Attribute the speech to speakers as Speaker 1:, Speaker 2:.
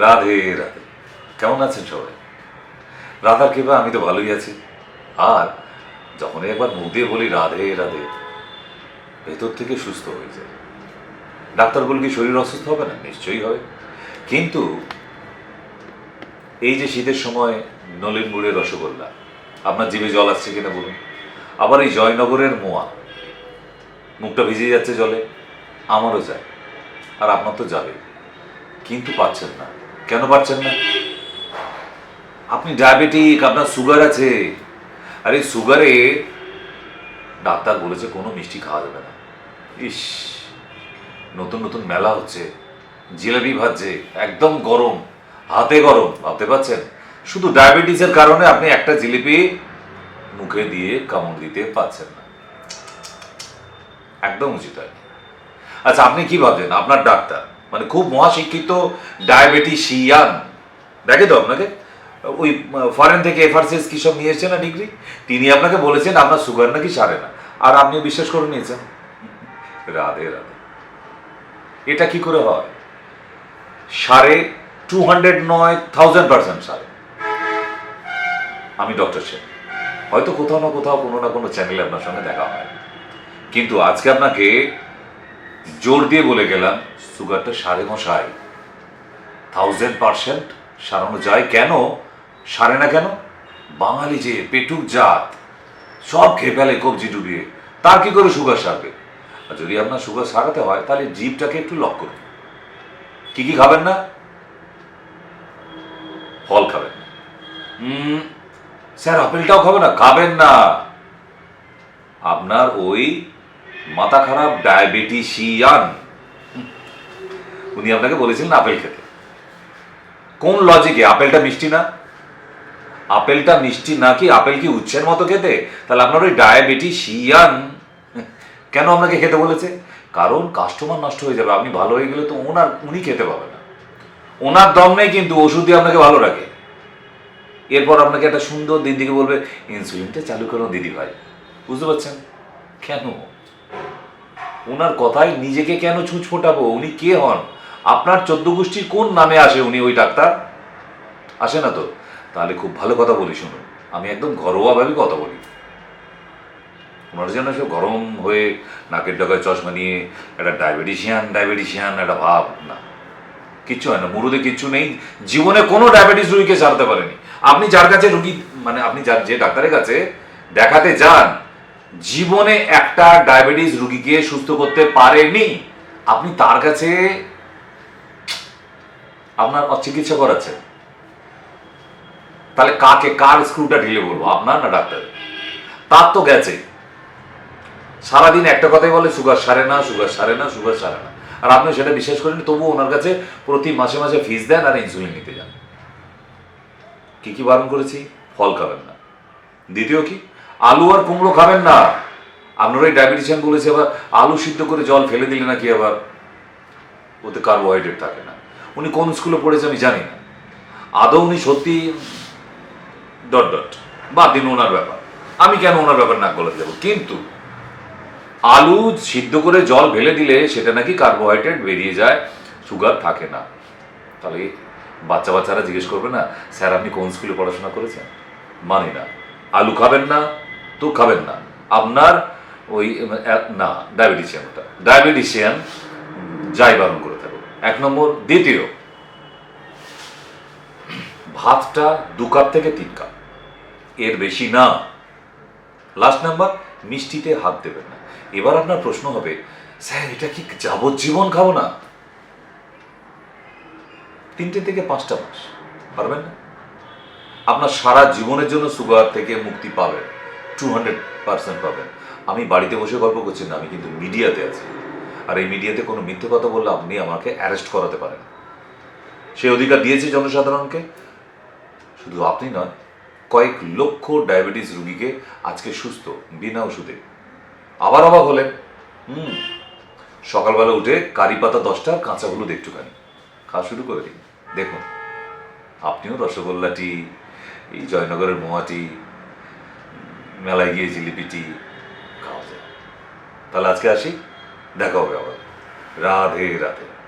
Speaker 1: রাধে রাধে। কেমন আছেন সবাই? রাধার কৃপা, আমি তো ভালোই আছি। আর যখনই একবার মুখ দিয়ে বলি রাধে রাধে, ভেতর থেকে সুস্থ হয়ে যায়। ডাক্তার বলে কি শরীর অসুস্থ হবে না? নিশ্চয়ই হবে। কিন্তু এই যে শীতের সময় নলিন গুড়ের রসগোল্লা, আপনার জিভে জল আসছে কিনা বলুন। আবার এই জয়নগরের মোয়া, মুখটা ভিজে যাচ্ছে জলে, আমারও যায়। আর আপনার তো যাবে কিন্তু পাচ্ছেন না। কেন পাচ্ছেন না? আপনি ডায়াবেটিক আপনার সুগার আছে। আর এই সুগারে ডাক্তার বলেছে কোনো মিষ্টি খাওয়া যাবে না। ইস, নতুন নতুন মেলা হচ্ছে। জিলাপি ভাজছে, একদম গরম, হাতে গরম, ভাবতে পারছেন? শুধু ডায়াবেটিসের কারণে আপনি একটা জিলিপি মুখে দিয়ে কামড় দিতে পারছেন না। একদম উচিত হয় আচ্ছা আপনি কি ভাবছেন? আপনার ডাক্তার। মানে খুব মহাশিক্ষিত ডায়াবেটিসিয়ান দেখে তো আপনাকে? ওই ফরেন থেকে এফআরসিএস কি সব নিয়ে না ডিগ্রি তিনি আপনাকে বলেছেন আপনার সুগার নাকি সারে না। আর আপনিও বিশ্বাস করে নিয়েছেন? রাধে রাধে। এটা কি করে হয়? সাড়ে টু হান্ড্রেড নয় থাউজেন্ড পার্সেন্ট সারে। আমি ডক্টর সেন হয়তো কোথাও না কোথাও কোনো না কোনো চ্যানেলে আপনার সঙ্গে দেখা হয়। কিন্তু আজকে আপনাকে জোর দিয়ে বলে গেলাম, সুগারটা সাড়ে মশাই থাউজেন্ড পার্সেন্ট সারানো যায় কেন? সারে না কেন? বাঙালি যে পেটুক জাত, সব খেয়ে ফেলে কবজি ডুবিয়ে। তার কি করে সুগার সারবে? আর যদি আপনার সুগার সারাতে হয়, তাহলে জিভটাকে একটু লক করুন। কি কি খাবেন না? ফল খাবেন স্যার, আপেলটাও খাবে না? খাবেন না। আপনার ওই মাথা খারাপ ডায়াবেটিসিয়ান উনি আপনাকে বলেছিলেন আপেল খেতে। কোন লজিকে আপেলটা মিষ্টি না? আপেলটা মিষ্টি না কি আপেল কি উচ্ছের মতো খেতে? তাহলে আপনার ওই ডায়াবেটিসিয়ান কেন আপনাকে খেতে বলেছে? কারণ কাস্টমার নষ্ট হয়ে যাবে। আপনি ভালো হয়ে গেলে তো ওনার, উনি খেতে পাবে না। ওনার দম নেই কিন্তু ওষুধ দিয়ে আপনাকে ভালো রাখে। এরপর আপনাকে একটা সুন্দর দিন দিকে বলবে, ইনসুলিনটা চালু করো দিদি ভাই। বুঝতে পারছেন? কেন? ওনার কথায় নিজেকে কেন ছুঁচ ফোটাবো উনি কে হন? আপনার চোদ্দ গোষ্ঠীর কোন নামে আসে উনি ওই ডাক্তার? আসে না তো? তাহলে খুব ভালো কথা বলি, শুনুন। আমি একদম ঘরোয়াভাবে কথা বলি। ওনার যেন সব গরম হয়ে নাকের ডগায় চশমা নিয়ে একটা ডায়াবেটিসিয়ান ডায়াবেটিসিয়ান একটা ভাব, না। কিচ্ছু হয় না, মুরুদে কিচ্ছু নেই। জীবনে কোনো ডায়াবেটিস রুগীকে সারতে পারেনি। আপনি যার কাছে রুগী মানে আপনি যার যে ডাক্তারের কাছে দেখাতে যান জীবনে একটা ডায়াবেটিস রুগীকে সুস্থ করতে পারেনি, আপনি তার কাছে আপনার চিকিৎসা করাচ্ছেন। তাহলে কাকে, কার স্ক্রুটা ঢিলে বলব, আপনার না ডাক্তার তার তো গেছে। সারাদিন একটা কথাই বলে, সুগার সারে না, সুগার সারে না, সুগার সারে না। আর আপনি সেটা বিশ্বাস করেন তবুও ওনার কাছে প্রতি মাসে মাসে ফিস দেন আর ইনসুলিন নিতে যান। কি কি বারণ করেছি? ফল খাবেন না। দ্বিতীয় কি? আলু আর কুমড়ো খাবেন না। আপনার ওই ডায়াবেটিসিয়ান বলেছে আবার আলু সিদ্ধ করে জল ফেলে দিলে নাকি আবার ওতে কার্বোহাইড্রেট থাকে না। উনি কোন স্কুলে পড়েছে আমি জানি না। আদৌ উনি সত্যি ডট ডট বাদ দিন ওনার ব্যাপার। আমি কেন ওনার ব্যাপার না বলে দেবো কিন্তু আলু সিদ্ধ করে জল ফেলে দিলে সেটা নাকি কার্বোহাইড্রেট বেরিয়ে যায় সুগার থাকে না। তাহলে বাচ্চা বাচ্চারা জিজ্ঞেস করবে না, স্যার, আপনি কোন স্কুলে পড়াশোনা করেছেন? মানি না। আলু খাবেন না তো খাবেন না। আপনার ওই, না ডায়াবেটিসিয়ান ওটা। ডায়াবেটিসিয়ান যাই বারণ করে থাকো এক নম্বর। দ্বিতীয়, ভাতটা দু কাপ থেকে তিন কাপ। এর বেশি না। লাস্ট নাম্বার মিষ্টিতে হাত দেবেন না। এবার আপনার প্রশ্ন হবে, স্যার, এটা কি যাবজ্জীবন খাব না? তিনটে থেকে পাঁচটা মাস। পারবেন না? আপনার সারা জীবনের জন্য সুগার থেকে মুক্তি পাবেন। টু হান্ড্রেড পার্সেন্ট পাবেন। আমি বাড়িতে বসে গল্প করছি না, আমি কিন্তু মিডিয়াতে আছি। আর এই মিডিয়াতে কোনো মিথ্যে কথা বললে আপনি আমাকে অ্যারেস্ট করাতে পারেন। সেই অধিকার দিয়েছে জনসাধারণকে। শুধু আপনি নয়, কয়েক লক্ষ ডায়াবেটিস রুগীকে আজকে সুস্থ, বিনা ওষুধে। আবার অবাক হলেন। হুম, সকালবেলা উঠে কারি পাতা দশটা, কাঁচা হলুদ একটুখানি। খাওয়া শুরু করে দিন। দেখুন, আপনিও রসগোল্লাটি এই জয়নগরের মোয়াটি মেলায় গিয়ে জিলিপিটি খাওয়া যায়। তাহলে আজকে আসি? দেখা হবে আবার। রাধে রাধে।